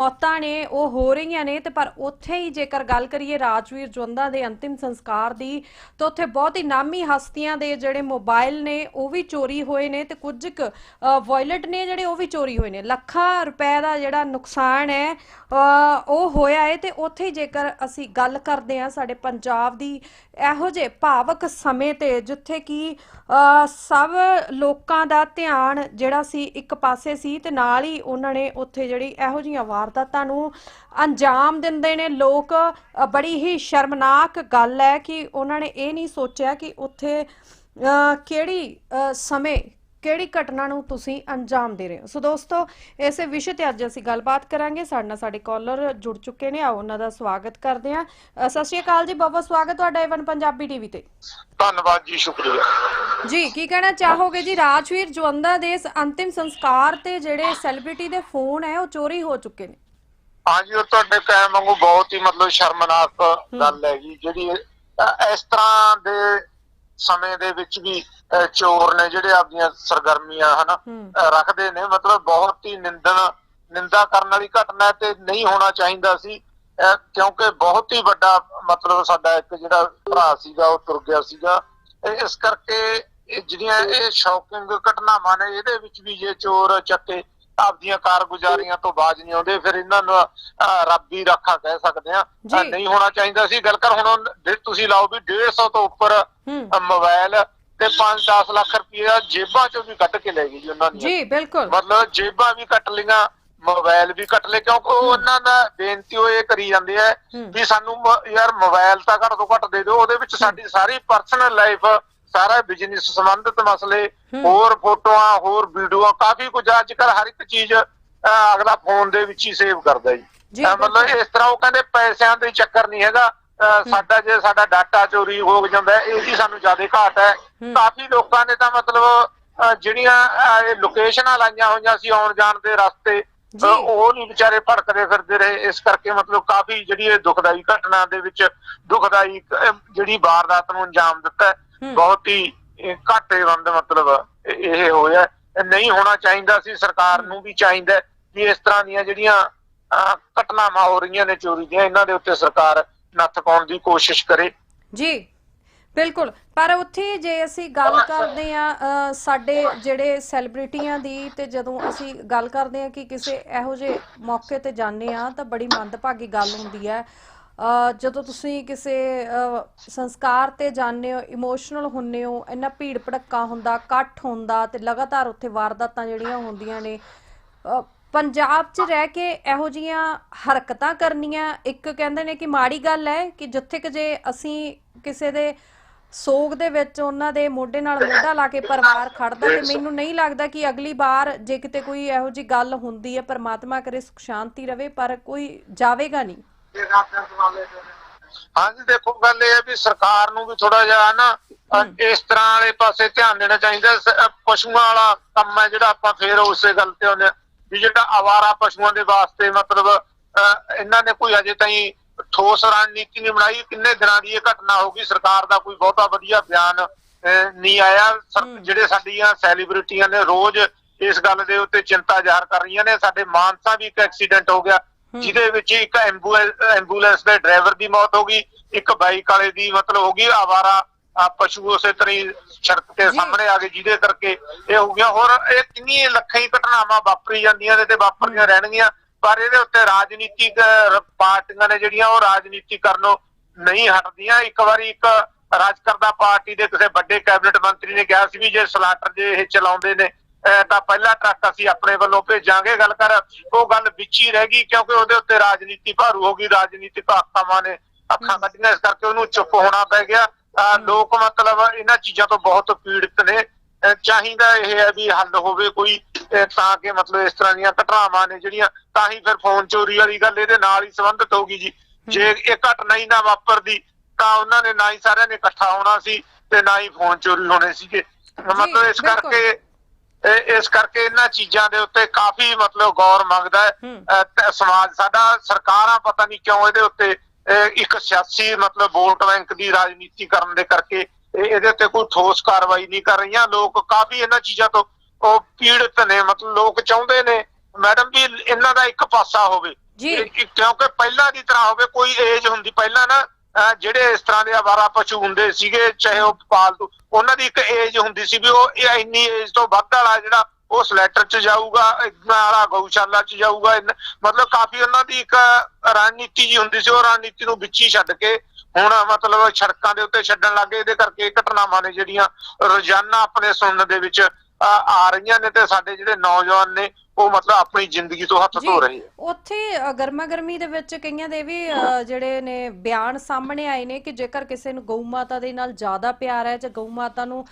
ਮੌਤਾਂ ਨੇ, ਉਹ ਹੋ ਰਹੀਆਂ ਨੇ ਤੇ ਪਰ ਉੱਥੇ ਹੀ ਜੇਕਰ ਗੱਲ ਕਰੀਏ ਰਾਜਵੀਰ ਜਵੰਦਾ ਦੇ ਅੰਤਿਮ ਸੰਸਕਾਰ ਦੀ, ਤਾਂ ਉੱਥੇ ਬਹੁਤ ਹੀ ਨਾਮੀ ਹਸਤੀਆਂ ਦੇ ਜਿਹੜੇ ਮੋਬਾਈਲ ਨੇ, ਉਹ ਵੀ ਚੋਰੀ ਹੋਏ ਨੇ ਤੇ ਕੁਝ ਕੁ ਵਾਇਲਟ ਨੇ ਜਿਹੜੇ ਉਹ ਵੀ ਚੋਰੀ ਹੋਏ ਨੇ। ਲੱਖਾਂ ਰੁਪਏ ਦਾ ਜਿਹੜਾ ਨੁਕਸਾਨ ਹੈ ਉਹ ਹੋਇਆ ਹੈ ਤੇ ਉੱਥੇ ਹੀ ਜੇਕਰ ਅਸੀਂ ਗੱਲ ਕਰਦੇ ਹਾਂ ਸਾਡੇ ਪੰਜਾਬ ਦੀ ਇਹੋ ਜਿਹੇ ਭਾਵਕ ਸਮੇਂ ਤੇ ਜਿੱਥੇ ਕਿ ਸਭ ਲੋਕਾਂ ਦਾ ਧਿਆਨ ਜਿਹੜਾ ਸੀ ਇੱਕ ਪਾਸੇ ਸੀ ਤੇ ਨਾਲ ਹੀ ਉਹਨਾਂ ਨੇ ਉੱਥੇ ਜਿਹੜੀ ਇਹੋ ਜਿਹੀਆਂ ਵਾਰਦਾਤਾਂ ਨੂੰ ਅੰਜਾਮ ਦਿੰਦੇ ਨੇ। ਲੋਕ ਬੜੀ ਹੀ ਸ਼ਰਮਨਾਕ ਗੱਲ ਹੈ ਕਿ ਉਹਨਾਂ ਨੇ ਇਹ ਨਹੀਂ ਸੋਚਿਆ ਕਿ ਉੱਥੇ ਕਿਹੜੀ ਸਮੇਂ ਕਿਹੜੀ ਘਟਨਾ ਨੂੰ ਤੁਸੀਂ ਅੰਜਾਮ ਦੇ ਰਹੇ ਹੋ? ਸੋ ਦੋਸਤੋ ਇਸੇ ਵਿਸ਼ੇ ਤੇ ਅੱਜ ਅਸੀਂ ਗੱਲਬਾਤ ਕਰਾਂਗੇ। ਸਾਡੇ ਨਾਲ ਸਾਡੇ ਕਾਲਰ ਜੁੜ ਚੁੱਕੇ ਨੇ। ਆਓ ਉਹਨਾਂ ਦਾ ਸਵਾਗਤ ਕਰਦੇ ਹਾਂ। ਅ, ਸਤਿ ਸ਼੍ਰੀ ਅਕਾਲ ਜੀ ਬਹੁਤ ਬਹੁਤ ਸਵਾਗਤ ਤੁਹਾਡਾ ਏਵਨ ਪੰਜਾਬੀ ਟੀਵੀ ਤੇ। ਧੰਨਵਾਦ ਜੀ ਸ਼ੁਕਰੀਆ। ਜੀ ਕੀ ਕਹਿਣਾ ਚਾਹੋਗੇ ਜੀ? ਰਾਜਵੀਰ ਜਵੰਦਾ ਦੇ ਇਸ ਅੰਤਿਮ ਸੰਸਕਾਰ ਤੇ ਜਿਹੜੇ ਸੈਲੀਬ੍ਰਿਟੀ ਦੇ ਫੋਨ ਹੈ ਉਹ ਚੋਰੀ ਹੋ ਚੁੱਕੇ ਨੇ। ਹਾਂਜੀ ਉਹ ਤੁਹਾਡੇ ਕਹਿਣ ਵਾਂਗੂ ਬਹੁਤ ਹੀ ਮਤਲਬ ਸ਼ਰਮਨਾਕ ਗੱਲ ਹੈਗੀ। ਜਿਹੜੀ ਅਹ, ਇਸ ਤਰ੍ਹਾਂ ਦੇ ਸਮੇਂ ਦੇ ਵਿੱਚ ਵੀ ਚੋਰ ਨੇ ਜਿਹੜੇ ਆਪਣੀਆਂ ਸਰਗਰਮੀਆਂ ਹਨਾ ਰੱਖਦੇ ਨੇ ਮਤਲਬ ਬਹੁਤ ਹੀ ਨਿੰਦਣ ਨਿੰਦਾ ਕਰਨ ਵਾਲੀ ਘਟਨਾ ਤੇ ਨਹੀਂ ਹੋਣਾ ਚਾਹੀਦਾ ਸੀ ਕਿਉਂਕਿ ਬਹੁਤ ਹੀ ਵੱਡਾ ਮਤਲਬ ਸਾਡਾ ਇੱਕ ਜਿਹੜਾ ਭਰਾ ਸੀਗਾ ਉਹ ਤੁਰ ਗਿਆ ਸੀਗਾ। ਇਸ ਕਰਕੇ ਜਿਹੜੀਆਂ ਇਹ ਸ਼ੌਕਿੰਗ ਘਟਨਾਵਾਂ ਨੇ ਇਹਦੇ ਵਿੱਚ ਵੀ ਜੇ ਚੋਰ ਚੱਕੇ ਆਪਦੀਆਂ ਕਾਰਗੁਜ਼ਾਰੀਆਂ ਤੋਂ ਬਾਜ ਨਹੀਂ ਆਉਂਦੇ ਫਿਰ ਇਹਨਾਂ ਨੂੰ ਰੱਬੀ ਰਾਖਾ ਕਹਿ ਸਕਦੇ ਆ। ਨਹੀਂ ਹੋਣਾ ਚਾਹੀਦਾ ਸੀ। ਗੱਲ ਕਰ ਹੁਣ ਤੁਸੀਂ ਲਾਓ ਵੀ 150 ਤੋਂ ਉੱਪਰ ਮੋਬਾਈਲ ਤੇ 5-10 ਲੱਖ ਰੁਪਏ ਜੇਬਾਂ ਚੋਂ ਵੀ ਕੱਢ ਕੇ ਲੈ ਗਈ ਜੀ ਉਹਨਾਂ ਦੀਆਂ। ਜੀ ਬਿਲਕੁਲ। ਮਤਲਬ ਜੇਬਾਂ ਵੀ ਕੱਟ ਲਈਆਂ ਮੋਬਾਈਲ ਵੀ ਕੱਟ ਲਏ ਕਿਉਂਕਿ ਉਹ ਉਹਨਾਂ ਦਾ ਬੇਨਤੀ ਉਹ ਇਹ ਕਰੀ ਜਾਂਦੇ ਆ। ਵੀ ਸਾਨੂੰ ਯਾਰ ਮੋਬਾਈਲ ਤਾਂ ਘੱਟ ਤੋਂ ਘੱਟ ਦੇ ਦਿਓ ਉਹਦੇ ਵਿੱਚ ਸਾਡੀ ਸਾਰੀ ਪਰਸਨਲ ਲਾਈਫ ਸਾਰਾ ਬਿਜ਼ਨਸ ਸੰਬੰਧਿਤ ਮਸਲੇ। ਹੋਰ ਫੋਟੋਆਂ ਹੋਰ ਵੀਡੀਓ ਕਾਫੀ ਕੁਝ ਅੱਜ ਕੱਲ ਹਰ ਇੱਕ ਚੀਜ਼ ਅਗਲਾ ਫੋਨ ਦੇ ਵਿੱਚ ਹੀ ਸੇਵ ਕਰਦਾ ਜੀ। ਮਤਲਬ ਇਸ ਤਰ੍ਹਾਂ ਉਹ ਕਹਿੰਦੇ ਪੈਸਿਆਂ ਦੇ ਚੱਕਰ ਨਹੀਂ ਹੈਗਾ। ਸਾਡਾ ਜੇ ਸਾਡਾ ਡਾਟਾ ਚੋਰੀ ਹੋ ਜਾਂਦਾ ਹੈ ਇਹਦੀ ਸਾਨੂੰ ਜ਼ਿਆਦਾ ਘਾਟ ਹੈ। ਕਾਫੀ ਲੋਕਾਂ ਨੇ ਤਾਂ ਮਤਲਬ ਜਿਹੜੀਆਂ ਇਹ ਲੋਕੇਸ਼ਨਾਂ ਲਾਈਆਂ ਹੋਈਆਂ ਸੀ ਆਉਣ ਜਾਣ ਦੇ ਰਸਤੇ ਉਹ ਨਹੀਂ ਵਿਚਾਰੇ ਭੜਕਦੇ ਫਿਰਦੇ ਰਹੇ। ਇਸ ਕਰਕੇ ਮਤਲਬ ਕਾਫੀ ਜਿਹੜੀ ਇਹ ਦੁਖਦਾਈ ਘਟਨਾ ਦੇ ਵਿੱਚ ਦੁਖਦਾਈ ਜਿਹੜੀ ਵਾਰਦਾਤ ਨੂੰ ਅੰਜਾਮ ਦਿੱਤਾ। ਬਹੁਤ ਹੀ ਘਾਟੇ ਬੰਦ ਮਤਲਬ ਇਹ ਹੋਇਆ। ਨਹੀਂ ਹੋਣਾ ਚਾਹੀਦਾ ਸੀ ਸਰਕਾਰ ਨੂੰ ਵੀ ਚਾਹੀਦਾ ਕਿ ਇਸ ਤਰ੍ਹਾਂ ਦੀਆਂ ਜਿਹੜੀਆਂ ਘਟਨਾਵਾਂ ਹੋ ਰਹੀਆਂ ਨੇ ਚੋਰੀ ਦੀਆਂ ਇਹਨਾਂ ਦੇ ਉੱਤੇ ਸਰਕਾਰ ਨੱਥ ਪਾਉਣ ਦੀ ਕੋਸ਼ਿਸ਼ ਕਰੇ। ਜੀ ਬਿਲਕੁਲ। ਪਰ ਉੱਥੇ ਜੇ ਅਸੀਂ ਗੱਲ ਕਰਦੇ ਆ ਸਾਡੇ ਜਿਹੜੇ ਸੈਲੀਬ੍ਰਿਟੀਆਂ ਦੀ ਤੇ ਜਦੋਂ ਅਸੀਂ ਗੱਲ ਕਰਦੇ ਆ ਕਿ ਕਿਸੇ ਇਹੋ ਜਿਹੇ ਮੌਕੇ ਤੇ ਜਾਂਦੇ ਆ ਤਾਂ ਬੜੀ ਮੰਦਭਾਗੀ ਗੱਲ ਹੁੰਦੀ ਹੈ। ਜਦੋਂ ਤੁਸੀਂ ਕਿਸੇ ਸੰਸਕਾਰ ਤੇ ਜਾਂਦੇ ਹੋ ਇਮੋਸ਼ਨਲ ਹੁੰਨੇ ਹੋ, ਇੰਨਾ ਭੀੜ ਭੜੱਕਾ ਹੁੰਦਾ, ਇਕੱਠ ਹੁੰਦਾ ਤੇ ਲਗਾਤਾਰ ਉੱਥੇ ਵਾਰਦਾਤਾਂ ਜਿਹੜੀਆਂ ਹੁੰਦੀਆਂ ਨੇ ਪੰਜਾਬ 'ਚ ਰਹਿ ਕੇ ਇਹੋ ਜੀਆਂ ਹਰਕਤਾਂ ਕਰਨੀਆਂ, ਇੱਕ ਕਹਿੰਦੇ ਨੇ ਕਿ ਮਾੜੀ ਗੱਲ ਹੈ ਕਿ ਜਿੱਥੇ ਕਿ ਜੇ ਅਸੀਂ ਕਿਸੇ ਦੇ ਸੋਗ ਦੇ ਵਿੱਚ ਉਹਨਾਂ ਦੇ ਮੋਢੇ ਨਾਲ ਮੋਢਾ ਲਾ ਕੇ ਪਰਿਵਾਰ ਖੜਦਾ ਤੇ ਮੈਨੂੰ ਨਹੀਂ ਲੱਗਦਾ ਕਿ ਅਗਲੀ ਵਾਰ ਜੇ ਕਿਤੇ ਕੋਈ ਇਹੋ ਜੀ ਗੱਲ ਹੁੰਦੀ ਹੈ, ਪਰਮਾਤਮਾ ਕਰੇ ਸੁਖ ਸ਼ਾਂਤੀ ਰਵੇ, ਪਰ ਕੋਈ ਜਾਵੇਗਾ ਨਹੀਂ। ਹਾਂਜੀ ਦੇਖੋ ਗੱਲ ਇਹ ਹੈ ਵੀ ਸਰਕਾਰ ਨੂੰ ਵੀ ਥੋੜਾ ਜਿਹਾ ਨਾ ਇਸ ਤਰ੍ਹਾਂ ਵਾਲੇ ਪਾਸੇ ਧਿਆਨ ਦੇਣਾ ਚਾਹੀਦਾ। ਪਸ਼ੂਆਂ ਵਾਲਾ ਕੰਮ ਹੈ ਜਿਹੜਾ ਆਪਾਂ ਫੇਰ ਉਸੇ ਗੱਲ ਤੇ ਆਉਂਦੇ ਵੀ ਜਿਹੜਾ ਆਵਾਰਾ ਪਸ਼ੂਆਂ ਦੇ ਵਾਸਤੇ ਮਤਲਬ ਇਹਨਾਂ ਨੇ ਕੋਈ ਅਜੇ ਤਾਈਂ ਠੋਸ ਰਣਨੀਤੀ ਨਹੀਂ ਬਣਾਈ। ਕਿੰਨੇ ਦਿਨਾਂ ਦੀ ਇਹ ਘਟਨਾ ਹੋ ਗਈ? ਸਰਕਾਰ ਦਾ ਕੋਈ ਬਹੁਤਾ ਵਧੀਆ ਬਿਆਨ ਨਹੀਂ ਆਇਆ। ਜਿਹੜੇ ਸਾਡੀਆਂ ਸੈਲੀਬ੍ਰਿਟੀਆਂ ਨੇ ਰੋਜ਼ ਇਸ ਗੱਲ ਦੇ ਉੱਤੇ ਚਿੰਤਾ ਜ਼ਾਹਰ ਕਰ ਰਹੀਆਂ ਨੇ। ਸਾਡੇ ਮਾਨਸਾ ਵੀ ਇੱਕ ਐਕਸੀਡੈਂਟ ਹੋ ਗਿਆ। ਜਿਹਦੇ ਵਿੱਚ ਇੱਕ ਐਂਬੂਲੈਂਸ ਦੇ ਡਰਾਈਵਰ ਦੀ ਮੌਤ ਹੋ ਗਈ ਇੱਕ ਬਾਈਕ ਵਾਲੇ ਦੀ ਮਤਲਬ ਹੋ ਗਈ ਆਵਾਰਾ ਆ ਪਸ਼ੂ ਉਸੇ ਤਰ੍ਹਾਂ ਸੜਕ ਤੇ। ਸਾਹਮਣੇ ਆ ਗਏ ਜਿਹਦੇ ਕਰਕੇ ਇਹ ਹੋ ਗਿਆ। ਹੋਰ ਇਹ ਕਿੰਨੀ ਲੱਖਾਂ ਹੀ ਘਟਨਾਵਾਂ ਵਾਪਰੀ ਜਾਂਦੀਆਂ ਨੇ ਤੇ ਵਾਪਰਦੀਆਂ ਰਹਿਣਗੀਆਂ ਪਰ ਇਹਦੇ ਉੱਤੇ ਰਾਜਨੀਤਿਕ ਪਾਰਟੀਆਂ ਨੇ ਜਿਹੜੀਆਂ ਉਹ ਰਾਜਨੀਤੀ ਕਰਨੋਂ ਨਹੀਂ ਹਟਦੀਆਂ। ਇੱਕ ਵਾਰੀ ਇੱਕ ਰਾਜ ਕਰਦਾ ਪਾਰਟੀ ਦੇ ਕਿਸੇ ਵੱਡੇ ਕੈਬਨਿਟ ਮੰਤਰੀ ਨੇ ਕਿਹਾ ਸੀ ਵੀ ਜੇ ਸਲਾਟਰ ਜੇ ਇਹ ਚਲਾਉਂਦੇ ਨੇ ਤਾਂ ਪਹਿਲਾ ਟਰੱਕ ਅਸੀਂ ਆਪਣੇ ਵੱਲੋਂ ਭੇਜਾਂਗੇ ਗੱਲ ਕਰ। ਉਹ ਗੱਲ ਵਿੱਚ ਹੀ ਰਹਿ ਗਈ ਕਿਉਂਕਿ ਉਹਦੇ ਉੱਤੇ ਰਾਜਨੀਤੀ ਭਾਰੂ ਹੋ ਗਈ ਰਾਜਨੀਤਿਕ ਆਕਾਵਾਂ ਨੇ ਅੱਖਾਂ ਕੱਢੀਆਂ ਇਸ ਕਰਕੇ ਉਹਨੂੰ ਚੁੱਪ ਹੋਣਾ ਪੈ ਗਿਆ। ਲੋਕ ਮਤਲਬ ਇਹਨਾਂ ਚੀਜ਼ਾਂ ਤੋਂ ਬਹੁਤ ਪੀੜਤ ਨੇ। ਚਾਹੀਦਾ ਇਹ ਹੈ ਵੀ ਹੱਲ ਹੋਵੇ ਕੋਈ ਤਾਂ ਕਿ ਮਤਲਬ ਇਸ ਤਰ੍ਹਾਂ ਦੀਆਂ ਘਟਨਾਵਾਂ ਨੇ ਜਿਹੜੀਆਂ ਤਾਂ ਹੀ ਫਿਰ ਫੋਨ ਚੋਰੀ ਵਾਲੀ ਗੱਲ ਇਹਦੇ ਨਾਲ ਹੀ ਸੰਬੰਧਿਤ ਹੋਗੀ ਜੀ। ਜੇ ਇਹ ਘਟਨਾ ਹੀ ਨਾ ਵਾਪਰਦੀ ਤਾਂ ਉਹਨਾਂ ਨੇ ਨਾ ਹੀ ਸਾਰਿਆਂ ਨੇ ਇਕੱਠਾ ਹੋਣਾ ਸੀ ਤੇ ਨਾ ਹੀ ਫੋਨ ਚੋਰੀ ਹੋਣੇ ਸੀਗੇ। ਮਤਲਬ ਇਸ। ਕਰਕੇ ਇਸ ਕਰਕੇ ਇਹਨਾਂ ਚੀਜ਼ਾਂ ਦੇ ਉੱਤੇ ਕਾਫੀ ਮਤਲਬ ਗੌਰ ਮੰਗਦਾ ਹੈ। ਸਮਾਜ ਸਾਡਾ ਸਰਕਾਰਾਂ ਪਤਾ ਨਹੀਂ ਕਿਉਂ ਇਹਦੇ ਉੱਤੇ ਇੱਕ ਸਿਆਸੀ ਮਤਲਬ ਵੋਟ ਬੈਂਕ ਦੀ ਰਾਜਨੀਤੀ ਕਰਨ ਦੇ ਕਰਕੇ ਇਹ- ਇਹਦੇ ਉੱਤੇ ਕੋਈ ਠੋਸ ਕਾਰਵਾਈ ਨਹੀਂ ਕਰ ਰਹੀਆਂ। ਲੋਕ ਕਾਫੀ ਇਹਨਾਂ ਚੀਜ਼ਾਂ ਤੋਂ ਉਹ ਪੀੜਤ ਨੇ ਮਤਲਬ ਲੋਕ ਚਾਹੁੰਦੇ ਨੇ ਮੈਡਮ ਵੀ ਇਹਨਾਂ ਦਾ ਇੱਕ ਪਾਸਾ ਹੋਵੇ। ਕਿਉਂਕਿ ਪਹਿਲਾਂ ਦੀ ਤਰ੍ਹਾਂ ਹੋਵੇ ਕੋਈ ਏਜ ਹੁੰਦੀ ਪਹਿਲਾਂ ਨਾ ਜਿਹੜੇ ਇਸ ਤਰ੍ਹਾਂ ਦੇ ਆਵਾਰਾ ਪਸ਼ੂ ਹੁੰਦੇ ਸੀਗੇ, ਚਾਹੇ ਉਹ ਪਾਲਤੂ, ਉਹਨਾਂ ਦੀ ਇੱਕ ਏਜ ਹੁੰਦੀ ਸੀ ਵੀ ਉਹ ਇਹ ਇੰਨੀ ਏਜ ਤੋਂ ਵੱਧ ਵਾਲਾ ਜਿਹੜਾ ਉਹ ਸਲੈਟਰ ਚ ਜਾਊਗਾ ਇੰਨਾ ਵਾਲਾ ਗਊਸ਼ਾਲਾ ਚ ਜਾਊਗਾ ਮਤਲਬ ਕਾਫੀ ਉਹਨਾਂ ਦੀ ਇੱਕ ਰਣਨੀਤੀ ਜੀ ਹੁੰਦੀ ਸੀ, ਉਹ ਰਣਨੀਤੀ ਨੂੰ ਵਿੱਚ ਹੀ ਛੱਡ ਕੇ ਹੁਣ ਮਤਲਬ ਸੜਕਾਂ ਦੇ ਉੱਤੇ ਛੱਡਣ ਲੱਗੇ ਇਹਦੇ ਕਰਕੇ ਇਹ ਘਟਨਾਵਾਂ ਨੇ ਜਿਹੜੀਆਂ ਰੋਜ਼ਾਨਾ ਆਪਣੇ ਸੁਣਨ ਦੇ ਵਿੱਚ ਆ ਰਹੀਆਂ ਨੇ ਤੇ ਸਾਡੇ ਜਿਹੜੇ ਨੌਜਵਾਨ ਨੇ ਉਹ ਮਤਲਬ ਆਪਣੀ ਜ਼ਿੰਦਗੀ ਤੋਂ ਹੱਥ ਧੋ ਰਹੇ ਆ। ਉੱਥੇ ਗਰਮਾ ਗਰਮੀ ਦੇ ਵਿੱਚ ਕਈਆਂ ਦੇ ਵੀ ਜਿਹੜੇ ਨੇ ਬਿਆਨ ਸਾਹਮਣੇ ਆਏ ਨੇ ਕਿ ਜੇਕਰ ਕਿਸੇ ਨੂੰ ਗਊ ਮਾਤਾ ਦੇ ਨਾਲ ਜ਼ਿਆਦਾ ਪਿਆਰ ਹੈ ਜਾਂ ਗਊ ਮਾਤਾ ਨੂੰ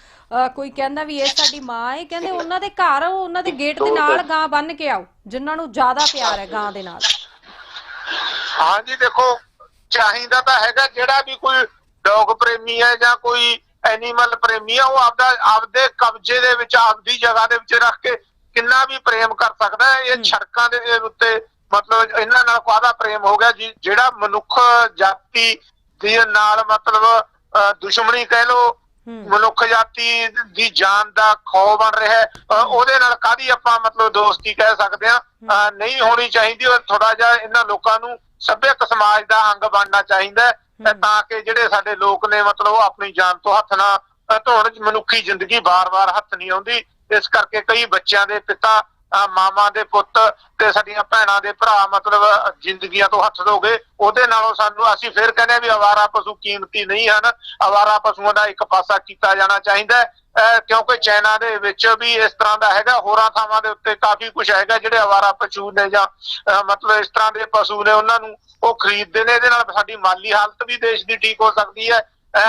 ਕੋਈ ਕਹਿੰਦਾ ਵੀ ਇਹ ਸਾਡੀ ਮਾਂ ਹੈ ਕਹਿੰਦੇ ਉਹਨਾਂ ਦੇ ਘਰ ਉਹਨਾਂ ਦੇ ਗੇਟ ਦੇ ਨਾਲ ਗਾਂ ਬੰਨ ਕੇ ਆਓ ਜਿਨ੍ਹਾਂ ਨੂੰ ਜ਼ਿਆਦਾ ਪਿਆਰ ਹੈ ਗਾਂ ਦੇ ਨਾਲ। ਹਾਂਜੀ ਦੇਖੋ ਚਾਹੀਦਾ ਤਾਂ ਹੈਗਾ ਜਿਹੜਾ ਵੀ ਕੋਈ ਡੌਗ ਪ੍ਰੇਮੀ ਹੈ ਜਾਂ ਕੋਈ ਐਨੀਮਲ ਪ੍ਰੇਮੀ ਹੈ ਉਹ ਆਪਦਾ ਆਪਦੇ ਕਬਜ਼ੇ ਦੇ ਵਿੱਚ ਆਪਦੀ ਜਗ੍ਹਾ ਦੇ ਵਿੱਚ ਰੱਖ ਕੇ ਕਿੰਨਾ ਵੀ ਪ੍ਰੇਮ ਕਰ ਸਕਦਾ ਹੈ ਇਹ ਸੜਕਾਂ ਦੇ ਉੱਤੇ ਮਤਲਬ ਇਹਨਾਂ ਨਾਲ ਕਾਹਦਾ ਪ੍ਰੇਮ ਹੋ ਗਿਆ ਜੀ ਜਿਹੜਾ ਮਨੁੱਖ ਜਾਤੀ ਦੇ ਨਾਲ ਮਤਲਬ ਦੁਸ਼ਮਣੀ ਕਹਿ ਲੋ ਮਨੁੱਖ ਜਾਤੀ ਦੀ ਜਾਨ ਦਾ ਖੌ ਬਣ ਰਿਹਾ ਉਹਦੇ ਨਾਲ ਕਾਦੀ ਆਪਾਂ ਮਤਲਬ ਦੋਸਤੀ ਕਹਿ ਸਕਦੇ ਆ ਨਹੀਂ ਹੋਣੀ ਚਾਹੀਦੀ ਔਰ ਥੋੜਾ ਜਿਹਾ ਇਹਨਾਂ ਲੋਕਾਂ ਨੂੰ ਸੱਭਿਅਕ ਸਮਾਜ ਦਾ ਅੰਗ ਬਣਨਾ ਚਾਹੀਦਾ। ਤਾਂ ਕਿ ਜਿਹੜੇ ਸਾਡੇ ਲੋਕ ਨੇ ਮਤਲਬ ਆਪਣੀ ਜਾਨ ਤੋਂ ਹੱਥ ਨਾ ਧੋਣ ਮਨੁੱਖੀ ਜ਼ਿੰਦਗੀ ਬਾਰ-ਬਾਰ ਹੱਥ ਨਹੀਂ ਆਉਂਦੀ ਇਸ ਕਰਕੇ ਕਈ ਬੱਚਿਆਂ ਦੇ ਪਿਤਾ ਮਾਵਾਂ ਦੇ ਪੁੱਤ ਤੇ ਸਾਡੀਆਂ ਭੈਣਾਂ ਦੇ ਭਰਾ ਮਤਲਬ ਜ਼ਿੰਦਗੀਆਂ ਤੋਂ ਹੱਥ ਧੋਗੇ ਉਹਦੇ ਨਾਲੋਂ ਸਾਨੂੰ ਅਸੀਂ ਫਿਰ ਕਹਿੰਦੇ ਹਾਂ ਵੀ ਆਵਾਰਾ ਪਸ਼ੂ ਕੀਮਤੀ ਨਹੀਂ ਹਨ। ਆਵਾਰਾ ਪਸ਼ੂਆਂ ਦਾ ਇੱਕ ਪਾਸਾ ਕੀਤਾ ਜਾਣਾ ਚਾਹੀਦਾ ਕਿਉਂਕਿ ਚਾਈਨਾ ਦੇ ਵਿੱਚ ਵੀ ਇਸ ਤਰ੍ਹਾਂ ਦਾ ਹੈਗਾ ਹੋਰਾਂ ਥਾਵਾਂ ਦੇ ਉੱਤੇ ਕਾਫੀ ਕੁਝ ਹੈਗਾ ਜਿਹੜੇ ਆਵਾਰਾ ਪਸ਼ੂ ਨੇ ਜਾਂ ਮਤਲਬ ਇਸ ਤਰ੍ਹਾਂ ਦੇ ਪਸ਼ੂ ਨੇ ਉਹਨਾਂ ਨੂੰ ਉਹ ਖਰੀਦਦੇ ਨੇ ਇਹਦੇ ਨਾਲ ਸਾਡੀ ਮਾਲੀ ਹਾਲਤ ਵੀ ਦੇਸ਼ ਦੀ ਠੀਕ ਹੋ ਸਕਦੀ ਹੈ।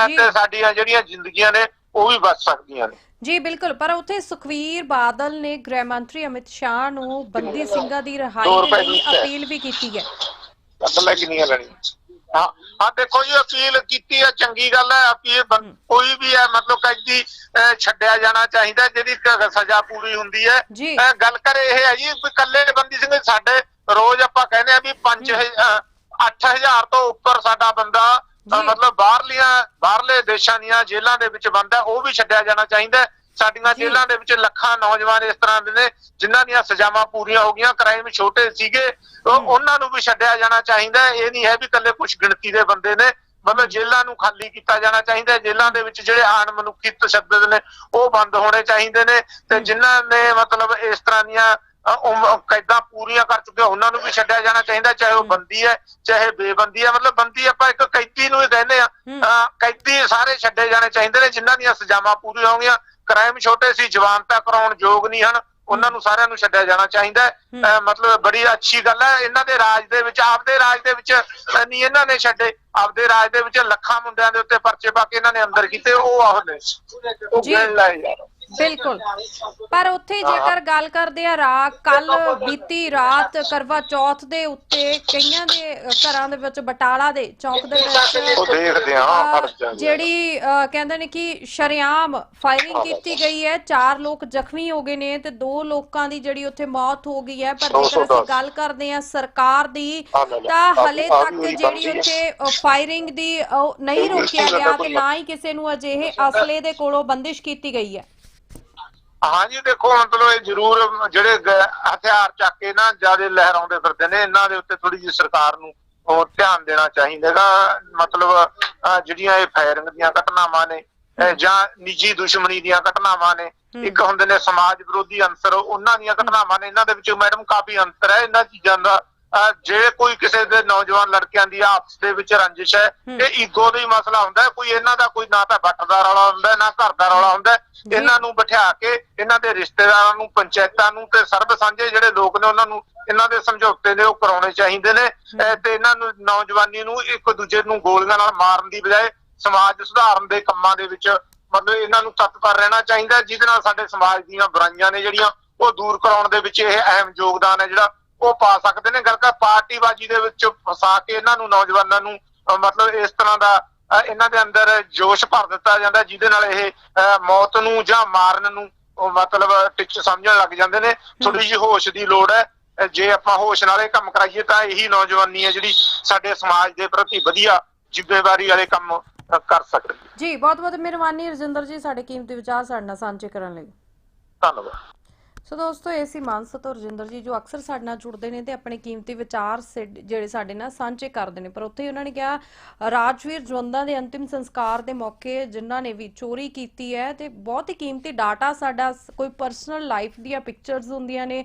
ਤੇ ਸਾਡੀਆਂ ਜਿਹੜੀਆਂ ਜ਼ਿੰਦਗੀਆਂ ਨੇ ਉਹ ਵੀ ਬਚ ਸਕਦੀਆਂ ਨੇ। ਜੀ ਬਿਲਕੁਲ। ਪਰ ਉੱਥੇ ਸੁਖਵੀਰ ਬਾਦਲ ਨੇ ਗ੍ਰਹਿ ਮੰਤਰੀ ਅਮਿਤ ਸ਼ਾਹ ਨੂੰ ਬੰਦੀ ਸਿੰਘਾਂ ਦੀ ਰਿਹਾਈ ਲਈ। ਅਪੀਲ ਵੀ ਕੀਤੀ ਹੈ। ਅਸਲ ਕਿੰਨੀਆਂ ਲੈਣੀਆਂ? ਹਾਂ ਹਾਂ ਦੇਖੋ ਜੀ ਅਪੀਲ ਕੀਤੀ ਹੈ ਚੰਗੀ ਗੱਲ ਹੈ। ਅਪੀਲ। ਕੋਈ ਵੀ ਹੈ ਮਤਲਬ ਅਹ, ਛੱਡਿਆ ਜਾਣਾ ਚਾਹੀਦਾ ਜਿਹਦੀ ਸਜ਼ਾ ਪੂਰੀ ਹੁੰਦੀ ਹੈ। ਗੱਲ ਕਰ ਇਹ ਹੈ ਜੀ ਵੀ ਕੱਲੇ ਬੰਦੀ ਸਿੰਘ ਸਾਡੇ ਰੋਜ਼ ਆਪਾਂ ਕਹਿੰਦੇ ਆ ਵੀ 5 8000 ਤੋਂ ਉੱਪਰ ਸਾਡਾ ਬੰਦਾ ਜੀ। ਮਤਲਬ ਬਾਹਰਲੀਆਂ ਬਾਹਰਲੇ ਦੇਸ਼ਾਂ ਦੀਆਂ ਜੇਲ੍ਹਾਂ ਦੇ ਵਿੱਚ ਬੰਦਾ ਉਹ ਵੀ ਛੱਡਿਆ ਜਾਣਾ ਚਾਹੀਦਾ। ਸਾਡੀਆਂ। ਜੇਲ੍ਹਾਂ ਦੇ ਵਿੱਚ ਲੱਖਾਂ ਨੌਜਵਾਨ ਇਸ ਤਰ੍ਹਾਂ ਦੇ ਨੇ ਜਿਨ੍ਹਾਂ ਦੀਆਂ ਸਜ਼ਾਵਾਂ ਪੂਰੀਆਂ ਹੋ ਗਈਆਂ ਕ੍ਰਾਈਮ ਛੋਟੇ ਸੀਗੇ। ਉਹਨਾਂ ਨੂੰ ਵੀ ਛੱਡਿਆ ਜਾਣਾ ਚਾਹੀਦਾ। ਇਹ ਨਹੀਂ ਹੈ ਵੀ ਇਕੱਲੇ ਕੁਝ ਗਿਣਤੀ ਦੇ ਬੰਦੇ ਨੇ ਮਤਲਬ ਜੇਲ੍ਹਾਂ ਨੂੰ ਖਾਲੀ ਕੀਤਾ ਜਾਣਾ ਚਾਹੀਦਾ ਜੇਲ੍ਹਾਂ ਦੇ ਵਿੱਚ ਜਿਹੜੇ ਆਣ ਮਨੁੱਖੀ ਤਸ਼ੱਦਦ ਨੇ ਉਹ ਬੰਦ ਹੋਣੇ ਚਾਹੀਦੇ ਨੇ ਤੇ। ਜਿਨ੍ਹਾਂ ਨੇ ਮਤਲਬ ਇਸ ਤਰ੍ਹਾਂ ਦੀਆਂ ਕੈਦਾਂ ਪੂਰੀਆਂ ਕਰ ਚੁੱਕੇ ਉਹਨਾਂ ਨੂੰ ਵੀ ਛੱਡਿਆ ਜਾਣਾ ਚਾਹੀਦਾ ਚਾਹੇ ਉਹ। ਬੰਦੀ ਹੈ ਚਾਹੇ ਬੇਬੰਦੀ ਹੈ ਮਤਲਬ ਬੰਦੀ ਆਪਾਂ ਇੱਕ ਕੈਦੀ ਨੂੰ ਹੀ ਕਹਿੰਦੇ ਆ ਕੈਦੀ ਸਾਰੇ ਛੱਡੇ ਜਾਣੇ ਚਾਹੀਦੇ ਨੇ ਜਿਨ੍ਹਾਂ ਦੀਆਂ ਸਜ਼ਾਵਾਂ ਪੂਰੀਆਂ ਹੋਗੀਆਂ ਕ੍ਰਾਈਮ ਛੋਟੇ ਸੀ ਜਵਾਨਤਾ ਕਰਾਉਣ ਯੋਗ ਨਹੀਂ ਹਨ ਉਹਨਾਂ ਨੂੰ ਸਾਰਿਆਂ ਨੂੰ ਛੱਡਿਆ ਜਾਣਾ ਚਾਹੀਦਾ ਹੈ। ਮਤਲਬ ਬੜੀ ਅੱਛੀ ਗੱਲ ਹੈ ਇਹਨਾਂ ਦੇ ਰਾਜ ਦੇ ਵਿੱਚ ਆਪਦੇ ਰਾਜ ਦੇ ਵਿੱਚ ਨਹੀਂ ਇਹਨਾਂ ਨੇ ਛੱਡੇ ਆਪਦੇ ਰਾਜ ਦੇ ਵਿੱਚ ਲੱਖਾਂ ਮੁੰਡਿਆਂ ਦੇ ਉੱਤੇ ਪਰਚੇ ਪਾ ਕੇ ਇਹਨਾਂ ਨੇ ਅੰਦਰ ਕੀਤੇ ਉਹ ਆਹ ਨੇ। ਉਹ ਬਿਲਕੁਲ। ਪਰ ਉੱਥੇ ਜੇਕਰ ਗੱਲ ਕਰਦੇ ਆ ਰਾ ਕੱਲ ਬੀਤੀ ਰਾਤ ਕਰਵਾ ਚੌਥ ਦੇ ਉੱਤੇ ਕਈਆਂ ਦੇ ਘਰਾਂ ਦੇ ਵਿੱਚ ਬਟਾਲਾ ਦੇ ਚੌਕ ਦੇ ਉਹ ਵਿੱਚ। ਜਿਹੜੀ ਕਹਿੰਦੇ ਨੇ ਕਿ ਸ਼ਰਿਆਮ ਫਾਇਰਿੰਗ ਕੀਤੀ ਗਈ ਹੈ। ਚਾਰ ਲੋਕ ਜ਼ਖਮੀ ਹੋ ਗਏ ਨੇ ਤੇ ਦੋ ਲੋਕਾਂ ਦੀ ਜਿਹੜੀ ਉੱਥੇ ਮੌਤ ਹੋ ਗਈ ਹੈ। ਪਰ ਜੇਕਰ ਅਸੀਂ। ਗੱਲ ਕਰਦੇ ਆ ਸਰਕਾਰ ਦੀ ਤਾਂ ਹਲੇ ਤੱਕ ਜਿਹੜੀ। ਉੱਥੇ ਫਾਇਰਿੰਗ ਦੀ ਉਹ ਨਹੀਂ ਰੋਕਿਆ ਗਿਆ ਤੇ ਨਾ ਹੀ ਕਿਸੇ ਨੂੰ ਅਜਿਹੇ ਅਸਲੇ ਦੇ ਕੋਲੋਂ ਬੰਦਿਸ਼ ਕੀਤੀ ਗਈ ਹੈ। ਹਾਂਜੀ ਦੇਖੋ ਮਤਲਬ ਇਹ ਜ਼ਰੂਰ ਜਿਹੜੇ ਹਥਿਆਰ ਚੱਕ ਕੇ ਨਾ ਜ਼ਿਆਦਾ ਲਹਿਰਾਉਂਦੇ ਫਿਰਦੇ ਨੇ ਇਹਨਾਂ ਦੇ ਉੱਤੇ ਥੋੜੀ ਜਿਹੀ ਸਰਕਾਰ ਨੂੰ ਹੋਰ ਧਿਆਨ ਦੇਣਾ ਚਾਹੀਦਾ ਹੈਗਾ ਮਤਲਬ ਜਿਹੜੀਆਂ ਇਹ ਫਾਇਰਿੰਗ ਦੀਆਂ ਘਟਨਾਵਾਂ ਨੇ ਜਾਂ ਨਿੱਜੀ ਦੁਸ਼ਮਣੀ ਦੀਆਂ ਘਟਨਾਵਾਂ ਨੇ। ਇੱਕ ਹੁੰਦੇ ਨੇ ਸਮਾਜ ਵਿਰੋਧੀ ਅੰਸਰ ਉਹਨਾਂ ਦੀਆਂ ਘਟਨਾਵਾਂ ਨੇ ਇਹਨਾਂ ਦੇ ਵਿੱਚ ਮੈਡਮ ਕਾਫੀ ਅੰਤਰ ਹੈ ਇਹਨਾਂ ਚੀਜ਼ਾਂ ਦਾ ਜੇ ਕੋਈ ਕਿਸੇ ਦੇ ਨੌਜਵਾਨ ਲੜਕਿਆਂ ਦੀ ਆਪਸ ਦੇ ਵਿੱਚ ਰੰਜਿਸ਼ ਹੈ। ਇਹ ਈਗੋ ਦਾ ਹੀ ਮਸਲਾ ਹੁੰਦਾ ਕੋਈ ਇਹਨਾਂ ਦਾ ਕੋਈ ਨਾ ਤਾਂ ਵੱਟ ਦਾ ਰੌਲਾ ਹੁੰਦਾ ਨਾ ਘਰ ਦਾ ਰੌਲਾ ਹੁੰਦਾ। ਇਹਨਾਂ ਨੂੰ ਬਿਠਾ ਕੇ ਇਹਨਾਂ ਦੇ ਰਿਸ਼ਤੇਦਾਰਾਂ ਨੂੰ ਪੰਚਾਇਤਾਂ ਨੂੰ ਤੇ ਸਰਬ ਸਾਂਝੇ ਜਿਹੜੇ ਲੋਕ ਨੇ ਉਹਨਾਂ ਨੂੰ ਇਹਨਾਂ ਦੇ ਸਮਝੌਤੇ ਨੇ ਉਹ ਕਰਾਉਣੇ ਚਾਹੀਦੇ ਨੇ। ਤੇ ਇਹਨਾਂ ਨੂੰ ਨੌਜਵਾਨੀ ਨੂੰ ਇੱਕ ਦੂਜੇ ਨੂੰ ਗੋਲੀਆਂ ਨਾਲ ਮਾਰਨ ਦੀ ਬਜਾਏ ਸਮਾਜ ਸੁਧਾਰਨ ਦੇ ਕੰਮਾਂ ਦੇ ਵਿੱਚ ਮਤਲਬ ਇਹਨਾਂ ਨੂੰ ਤਤਪਰ ਰਹਿਣਾ ਚਾਹੀਦਾ ਜਿਹਦੇ ਨਾਲ ਸਾਡੇ ਸਮਾਜ ਦੀਆਂ ਬੁਰਾਈਆਂ ਨੇ ਜਿਹੜੀਆਂ ਉਹ ਦੂਰ ਕਰਾਉਣ ਦੇ ਵਿੱਚ ਇਹ ਅਹਿਮ ਯੋਗਦਾਨ ਹੈ ਜਿਹੜਾ ਉਹ ਪਾ ਸਕਦੇ ਨੇ। ਗੱਲ ਕਰ ਪਾਰਟੀਬਾਜ਼ੀ ਦੇ ਵਿੱਚ ਫਸਾ ਕੇ ਇਹਨਾਂ ਨੂੰ ਨੌਜਵਾਨਾਂ ਨੂੰ ਮਤਲਬ ਇਸ ਤਰ੍ਹਾਂ ਦਾ ਇਹਨਾਂ ਦੇ ਅੰਦਰ ਜੋਸ਼ ਭਰ ਦਿੱਤਾ ਜਾਂਦਾ ਜਿਹਦੇ ਨਾਲ ਇਹ ਮੌਤ ਨੂੰ ਜਾਂ ਮਾਰਨ ਨੂੰ ਮਤਲਬ ਟਿਚ ਸਮਝਣ ਲੱਗ ਜਾਂਦੇ ਨੇ ਥੋੜੀ ਜਿਹੀ ਹੋਸ਼ ਦੀ ਲੋੜ ਹੈ। ਜੇ ਆਪਾਂ ਹੋਸ਼ ਨਾਲ ਇਹ ਕੰਮ ਕਰਾਈਏ ਤਾਂ ਇਹੀ ਨੌਜਵਾਨੀ ਹੈ ਜਿਹੜੀ ਸਾਡੇ ਸਮਾਜ ਦੇ ਪ੍ਰਤੀ ਵਧੀਆ ਜ਼ਿੰਮੇਵਾਰੀ ਵਾਲੇ ਕੰਮ ਕਰ ਸਕਦੀ ਜੀ ਬਹੁਤ ਬਹੁਤ ਮਿਹਰਬਾਨੀ ਰਜਿੰਦਰ ਜੀ ਸਾਡੇ ਕੀਮਤੀ ਵਿਚਾਰ ਸਾਡੇ ਨਾਲ ਸਾਂਝੇ ਕਰਨ ਲਈ। ਧੰਨਵਾਦ। ਸੋ ਦੋਸਤੋ, ਇਹ ਸੀ ਮਾਨਸਾ ਤੋਂ ਰਜਿੰਦਰ ਜੀ, ਜੋ ਅਕਸਰ ਸਾਡੇ ਨਾਲ ਜੁੜਦੇ ਨੇ ਤੇ ਆਪਣੇ ਕੀਮਤੀ ਵਿਚਾਰ ਜਿਹੜੇ ਸਾਡੇ ਨਾਲ ਸਾਂਝੇ ਕਰਦੇ ਨੇ। ਪਰ ਉੱਥੇ ਉਹਨਾਂ ਨੇ ਕਿਹਾ, ਰਾਜਵੀਰ ਜਵੰਦਾ ਦੇ ਅੰਤਿਮ ਸੰਸਕਾਰ ਦੇ ਮੌਕੇ ਜਿਨ੍ਹਾਂ ਨੇ ਵੀ ਚੋਰੀ ਕੀਤੀ ਹੈ ਤੇ ਬਹੁਤ ਹੀ ਕੀਮਤੀ ਡਾਟਾ ਸਾਡਾ ਕੋਈ ਪਰਸਨਲ ਲਾਈਫ ਦੀਆਂ ਪਿਕਚਰਸ ਹੁੰਦੀਆਂ ਨੇ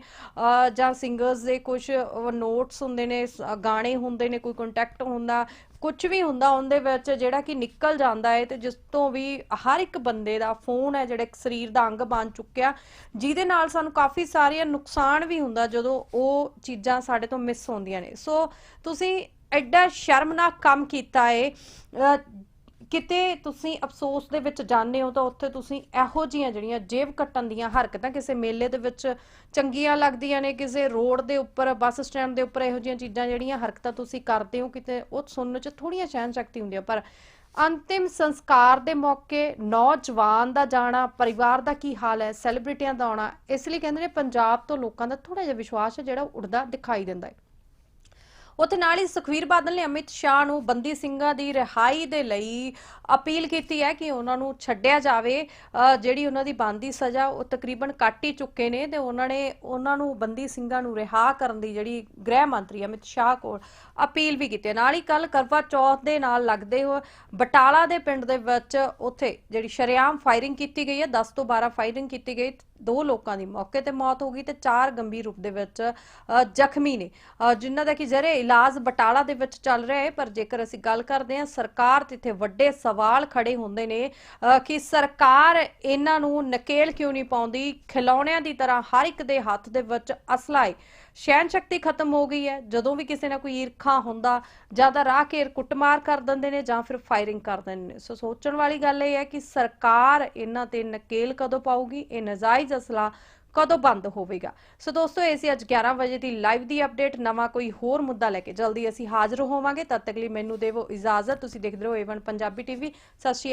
ਜਾਂ ਸਿੰਗਰਸ ਦੇ ਕੁਝ ਨੋਟਸ ਹੁੰਦੇ ਨੇ ਗਾਣੇ ਹੁੰਦੇ ਨੇ, ਕੋਈ ਕੰਟੈਕਟ ਹੁੰਦਾ ਕੁਝ ਵੀ ਹੁੰਦਾ ਉਹਦੇ ਵਿੱਚ ਜਿਹੜਾ ਕਿ ਨਿਕਲ ਜਾਂਦਾ ਹੈ ਤੇ ਜਿਸ ਤੋਂ ਵੀ ਹਰ ਇੱਕ ਬੰਦੇ ਦਾ ਫੋਨ ਹੈ ਜਿਹੜਾ ਇੱਕ ਸਰੀਰ ਦਾ ਅੰਗ ਬਣ ਚੁੱਕਿਆ, ਜਿਹਦੇ ਨਾਲ ਸਾਨੂੰ ਕਾਫੀ ਸਾਰੀਆਂ ਨੁਕਸਾਨ ਵੀ ਹੁੰਦਾ ਜਦੋਂ ਉਹ ਚੀਜ਼ਾਂ ਸਾਡੇ ਤੋਂ ਮਿਸ ਹੁੰਦੀਆਂ ਨੇ। ਸੋ ਤੁਸੀਂ ਐਡਾ ਸ਼ਰਮਨਾਕ ਕੰਮ ਕੀਤਾ ਏ ਕਿਤੇ ਤੁਸੀਂ ਅਫਸੋਸ ਦੇ ਵਿੱਚ ਜਾਂਦੇ ਹੋ ਤਾਂ ਉੱਥੇ ਤੁਸੀਂ ਇਹੋ ਜੀਆਂ ਜਿਹੜੀਆਂ ਜੇਬ ਕੱਟਣ ਦੀਆਂ ਹਰਕਤਾਂ, ਕਿਸੇ ਮੇਲੇ ਦੇ ਵਿੱਚ ਚੰਗੀਆਂ ਲੱਗਦੀਆਂ ਨੇ, ਕਿਸੇ ਰੋਡ ਦੇ ਉੱਪਰ, ਬੱਸ ਸਟੈਂਡ ਦੇ ਉੱਪਰ ਇਹੋ ਜੀਆਂ ਚੀਜ਼ਾਂ ਜਿਹੜੀਆਂ ਹਰਕਤਾਂ ਤੁਸੀਂ ਕਰਦੇ ਹੋ, ਕਿਤੇ ਉਹ ਸੁਣਨ 'ਚ ਥੋੜੀਆਂ ਸਹਿਨ ਸ਼ਕਤੀ ਹੁੰਦੀ ਆ, ਪਰ ਅੰਤਿਮ ਸੰਸਕਾਰ ਦੇ ਮੌਕੇ ਨੌਜਵਾਨ ਦਾ ਜਾਣਾ, ਪਰਿਵਾਰ ਦਾ ਕੀ ਹਾਲ ਹੈ, ਸੈਲੀਬ੍ਰਿਟੀਆਂ ਦਾ ਆਉਣਾ, ਇਸ ਲਈ ਕਹਿੰਦੇ ਨੇ ਪੰਜਾਬ ਤੋਂ ਲੋਕਾਂ ਦਾ ਥੋੜਾ ਜਿਹਾ ਵਿਸ਼ਵਾਸ ਹੈ ਜਿਹੜਾ ਉੱਡਦਾ ਦਿਖਾਈ ਦਿੰਦਾ ਹੈ। ਉੱਥੇ ਨਾਲ ਹੀ ਸੁਖਵੀਰ ਬਾਦਲ ਨੇ ਅਮਿਤ ਸ਼ਾਹ ਨੂੰ ਬੰਦੀ ਸਿੰਘਾਂ ਦੀ ਰਿਹਾਈ ਦੇ ਲਈ ਅਪੀਲ ਕੀਤੀ ਹੈ ਕਿ ਉਹਨਾਂ ਨੂੰ ਛੱਡਿਆ ਜਾਵੇ ਜਿਹੜੀ ਉਹਨਾਂ ਦੀ ਬੰਦੀ ਸਜ਼ਾ ਉਹ ਤਕਰੀਬਨ ਕੱਟ ਹੀ ਚੁੱਕੇ ਨੇ ਤੇ ਉਹਨਾਂ ਨੇ ਉਹਨਾਂ ਨੂੰ ਬੰਦੀ ਸਿੰਘਾਂ ਨੂੰ ਰਿਹਾ ਕਰਨ ਦੀ ਜਿਹੜੀ ਗ੍ਰਹਿ ਮੰਤਰੀ ਅਮਿਤ ਸ਼ਾਹ ਕੋਲ ਅਪੀਲ ਵੀ ਕੀਤੀ ਹੈ। ਨਾਲ ਹੀ ਕੱਲ ਕਰਵਾ ਚੌਥ ਦੇ ਨਾਲ ਲੱਗਦੇ ਹੋ ਬਟਾਲਾ ਦੇ ਪਿੰਡ ਦੇ ਵਿੱਚ ਉੱਥੇ ਜਿਹੜੀ ਸ਼ਰੇਆਮ ਫਾਇਰਿੰਗ ਕੀਤੀ ਗਈ ਹੈ 10 ਤੋਂ 12 ਫਾਇਰਿੰਗ ਕੀਤੀ ਗਈ ਦੋ ਲੋਕਾਂ ਦੀ ਮੌਕੇ ਤੇ ਮੌਤ ਹੋ ਗਈ ਤੇ ਚਾਰ ਗੰਭੀਰ ਰੂਪ ਦੇ ਵਿੱਚ ਜ਼ਖਮੀ ਨੇ। ਅ, ਜਿਨ੍ਹਾਂ ਦਾ ਕਿ ਜਰੇ ਇਲਾਜ ਬਟਾਲਾ ਦੇ ਵਿੱਚ ਚੱਲ ਰਿਹਾ ਹੈ ਪਰ ਜੇਕਰ ਅਸੀਂ ਗੱਲ ਕਰਦੇ ਹਾਂ ਸਰਕਾਰ ਤੇ ਇੱਥੇ ਵੱਡੇ ਸਵਾਲ ਖੜੇ ਹੁੰਦੇ ਨੇ ਅ, ਕਿ ਸਰਕਾਰ ਇਹਨਾਂ ਨੂੰ ਨਕੇਲ ਕਿਉਂ ਨਹੀਂ ਪਾਉਂਦੀ? ਖਿਲੌਣਿਆਂ ਦੀ ਤਰ੍ਹਾਂ ਹਰ ਇੱਕ ਦੇ ਹੱਥ ਦੇ ਵਿੱਚ ਅਸਲਾ ਹੈ। ਸ਼ਹਿਨ ਸ਼ਕਤੀ ਖਤਮ ਹੋ ਗਈ ਹੈ। ਜਦੋਂ ਵੀ ਕਿਸੇ ਨਾਲ ਕੋਈ ਈਰਖਾ ਹੁੰਦਾ, ਜਾਂ ਤਾਂ ਰਾਹ ਘੇਰ ਕੁੱਟਮਾਰ ਕਰ ਦਿੰਦੇ ਨੇ, ਜਾਂ ਫਿਰ ਫਾਇਰਿੰਗ ਕਰ ਦਿੰਦੇ ਨੇ। ਸੋ ਸੋਚਣ ਵਾਲੀ ਗੱਲ ਇਹ ਹੈ ਕਿ ਸਰਕਾਰ ਇਹਨਾਂ ਤੇ ਨਕੇਲ ਕਦੋਂ ਪਾਊਗੀ, ਇਹ ਨਜਾਇਜ਼ ਅਸਲਾ ਕਦੋਂ ਬੰਦ ਹੋਵੇਗਾ? ਸੋ ਦੋਸਤੋ, ਇਹ ਸੀ ਅੱਜ 11 ਵਜੇ ਦੀ ਲਾਈਵ ਦੀ ਅਪਡੇਟ ਨਵਾਂ ਕੋਈ ਹੋਰ ਮੁੱਦਾ ਲੈ ਕੇ ਜਲਦੀ ਅਸੀਂ ਹਾਜ਼ਰ ਹੋਵਾਂਗੇ। ਤਦ ਤੱਕ ਲਈ ਮੈਨੂੰ ਦੇਵੋ ਇਜਾਜ਼ਤ। ਤੁਸੀਂ ਦੇਖਦੇ ਰਹੋ ਏਵਨ ਪੰਜਾਬੀ ਟੀਵੀ ਸਤਿ ਸ਼੍ਰੀ